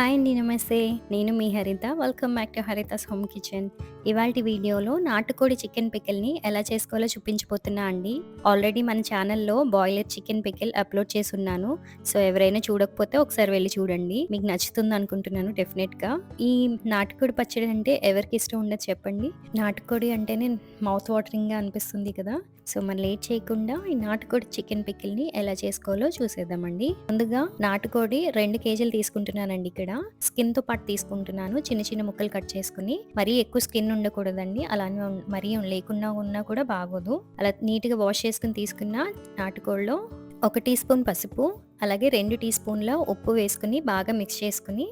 Hi అండి నమస్తే. నేను మీ Haritha. Welcome back to Haritha's home kitchen ఇవాళ వీడియోలో నాటుకోడి చికెన్ పికిల్ని ఎలా చేసుకోవాలో చూపించబోతున్నా అండి. ఆల్రెడీ మన ఛానల్లో బాయిలర్ చికెన్ పికిల్ అప్లోడ్ చేసి ఉన్నాను సో ఎవరైనా చూడకపోతే ఒకసారి వెళ్ళి చూడండి. మీకు నచ్చుతుంది అనుకుంటున్నాను డెఫినెట్గా ఈ నాటుకోడి పచ్చడి అంటే ఎవరికి ఇష్టం ఉండదు చెప్పండి. నాటుకోడి అంటేనే మౌత్ వాటరింగ్గా అనిపిస్తుంది కదా. సో మనం లేట్ చేయకుండా ఈ నాటుకోడి చికెన్ పిక్కిల్ని ఎలా చేసుకోవాలో చూసేద్దామండి. ముందుగా నాటుకోడి రెండు కేజీలు తీసుకుంటున్నానండి ఇక్కడ. స్కిన్తో పాటు తీసుకుంటున్నాను. చిన్న చిన్న ముక్కలు కట్ చేసుకుని మరీ ఎక్కువ స్కిన్ ఉండకూడదండి. అలానే మరీ లేకుండా ఉన్నా కూడా బాగోదు. అలా నీట్గా వాష్ చేసుకుని తీసుకున్న నాటుకోడిలో ఒక టీ స్పూన్ పసుపు అలాగే రెండు టీ స్పూన్ల ఉప్పు వేసుకుని బాగా మిక్స్ చేసుకుని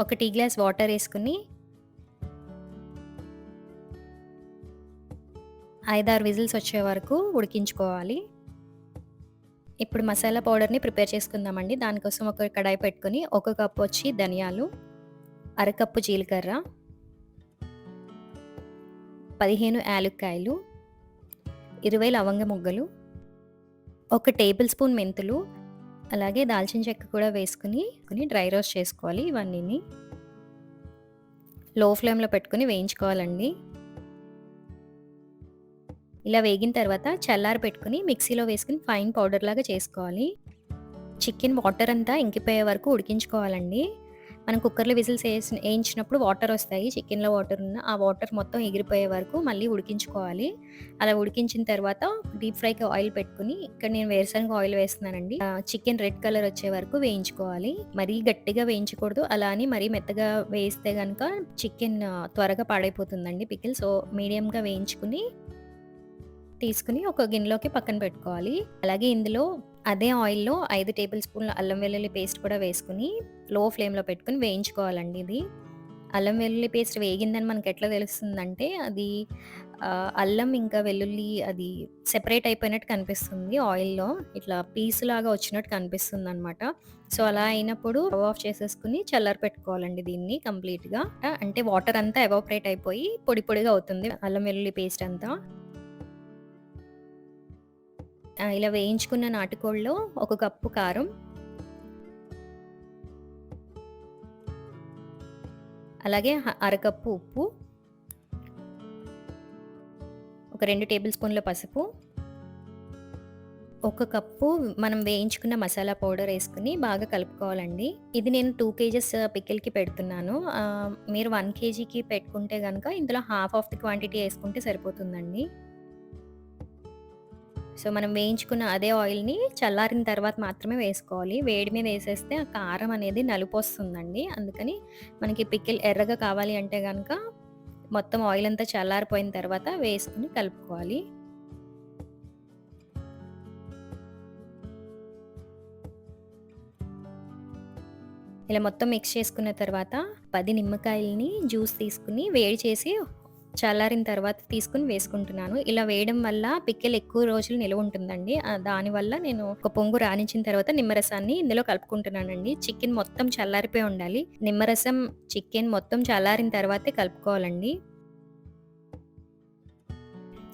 ఒక టీ గ్లాస్ వాటర్ వేసుకుని ఐదారు విజిల్స్ వచ్చే వరకు ఉడికించుకోవాలి. ఇప్పుడు మసాలా పౌడర్ని ప్రిపేర్ చేసుకుందామండి. దానికోసం ఒక కడాయి పెట్టుకొని ఒక కప్పు వచ్చి ధనియాలు అరకప్పు జీలకర్ర పదిహేను యాలుక్కాయలు ఇరవై లవంగ ముగ్గలు ఒక టేబుల్ స్పూన్ మెంతులు అలాగే దాల్చిన చెక్క కూడా వేసుకుని కొని డ్రై రోస్ట్ చేసుకోవాలి ఇవన్నీ లో ఫ్లేమ్లో పెట్టుకుని వేయించుకోవాలండి. ఇలా వేగిన తర్వాత చల్లారి పెట్టుకుని మిక్సీలో వేసుకుని ఫైన్ పౌడర్ లాగా చేసుకోవాలి. చికెన్ వాటర్ అంతా ఇంకిపోయే వరకు ఉడికించుకోవాలండి. మనం కుక్కర్లో విజిల్స్ వేసి వేయించినప్పుడు వాటర్ వస్తాయి. చికెన్లో వాటర్ ఉన్న ఆ వాటర్ మొత్తం ఎగిరిపోయే వరకు మళ్ళీ ఉడికించుకోవాలి. అలా ఉడికించిన తర్వాత డీప్ ఫ్రైకి ఆయిల్ పెట్టుకుని ఇక్కడ నేను వేరుశనగ ఆయిల్ వేస్తున్నానండి. చికెన్ రెడ్ కలర్ వచ్చే వరకు వేయించుకోవాలి. మరీ గట్టిగా వేయించకూడదు. అలా అని మరీ మెత్తగా వేస్తే కనుక చికెన్ త్వరగా పాడైపోతుందండి పికిల్. సో మీడియంగా వేయించుకుని తీసుకుని ఒక గిన్నెలోకి పక్కన పెట్టుకోవాలి. అలాగే ఇందులో అదే ఆయిల్‌లో ఐదు టేబుల్ స్పూన్ల అల్లం వెల్లుల్లి పేస్ట్ కూడా వేసుకుని లో ఫ్లేమ్‌లో పెట్టుకొని వేయించుకోవాలండి ఇది. అల్లం వెల్లుల్లి పేస్ట్ వేగిందని మనకి ఎట్లా తెలుస్తుందంటే, అది అల్లం ఇంకా వెల్లుల్లి అది సెపరేట్ అయిపోయినట్టు కనిపిస్తుంది ఆయిల్‌లో. ఇట్లా పీస్ లాగా వచ్చినట్టు కనిపిస్తుంది అనమాట సో, అలా అయినప్పుడు స్టవ్ ఆఫ్ చేసేసుకొని పెట్టుకోవాలండి దీన్ని కంప్లీట్‌గా. అంటే వాటర్ అంతా ఎవాపరేట్ అయిపోయి పొడి పొడిగా అవుతుంది అల్లం వెల్లుల్లి పేస్ట్ అంతా. ఇలా వేయించుకున్న నాటుకోళ్ళలో ఒక కప్పు కారం అలాగే అరకప్పు ఉప్పు ఒక రెండు టేబుల్ స్పూన్ల పసుపు ఒక కప్పు మనం వేయించుకున్న మసాలా పౌడర్ వేసుకుని బాగా కలుపుకోవాలండి. ఇది నేను టూ కేజెస్ పికిల్కి పెడుతున్నాను. మీరు వన్ కేజీకి పెట్టుకుంటే కనుక ఇందులో హాఫ్ ఆఫ్ ది క్వాంటిటీ వేసుకుంటే సరిపోతుందండి. సో మనం వేయించుకున్న అదే ఆయిల్ని చల్లారిన తర్వాత మాత్రమే వేసుకోవాలి. వేడి మీద వేసేస్తే ఆ కారం అనేది నలుపు వస్తుందండి. అందుకని మనకి పిక్కిల్ ఎర్రగా కావాలి అంటే కనుక మొత్తం ఆయిల్ అంతా చల్లారిపోయిన తర్వాత వేసుకుని కలుపుకోవాలి. ఇలా మొత్తం మిక్స్ చేసుకున్న తర్వాత పది నిమ్మకాయలని జ్యూస్ తీసుకుని వేడి చేసి చల్లారిన తర్వాత తీసుకుని వేసుకుంటున్నాను. ఇలా వేయడం వల్ల పిక్కెల్ ఎక్కువ రోజులు నిలువ ఉంటుందండి. దానివల్ల నేను ఒక పొంగు రాణించిన తర్వాత నిమ్మరసాన్ని ఇందులో కలుపుకుంటున్నానండి. చికెన్ మొత్తం చల్లారిపోయి ఉండాలి. నిమ్మరసం చికెన్ మొత్తం చల్లారిన తర్వాతే కలుపుకోవాలండి.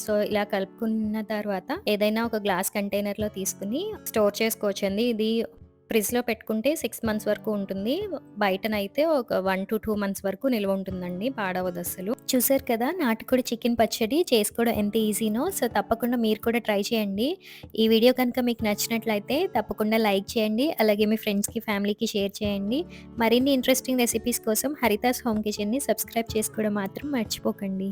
సో ఇలా కలుపుకున్న తర్వాత ఏదైనా ఒక గ్లాస్ కంటైనర్లో తీసుకుని స్టోర్ చేసుకోవచ్చండి. ఇది ఫ్రిడ్జ్‌లో పెట్టుకుంటే సిక్స్ మంత్స్ వరకు ఉంటుంది. బయటనైతే ఒక వన్ టు టూ మంత్స్ వరకు నిల్వ ఉంటుందండి. అసలు చూసారు కదా! నాటుకోడి చికెన్ పచ్చడి చేసుకోవడం ఎంత ఈజీనో. సో, తప్పకుండా మీరు కూడా ట్రై చేయండి. ఈ వీడియో కనుక మీకు నచ్చినట్లయితే తప్పకుండా లైక్ చేయండి. అలాగే మీ ఫ్రెండ్స్‌కి, ఫ్యామిలీకి షేర్ చేయండి. మరిన్ని ఇంట్రెస్టింగ్ రెసిపీస్ కోసం హరితాస్ హోమ్ కిచెన్‌ని సబ్స్క్రైబ్ చేసుకోవడం మాత్రం మర్చిపోకండి.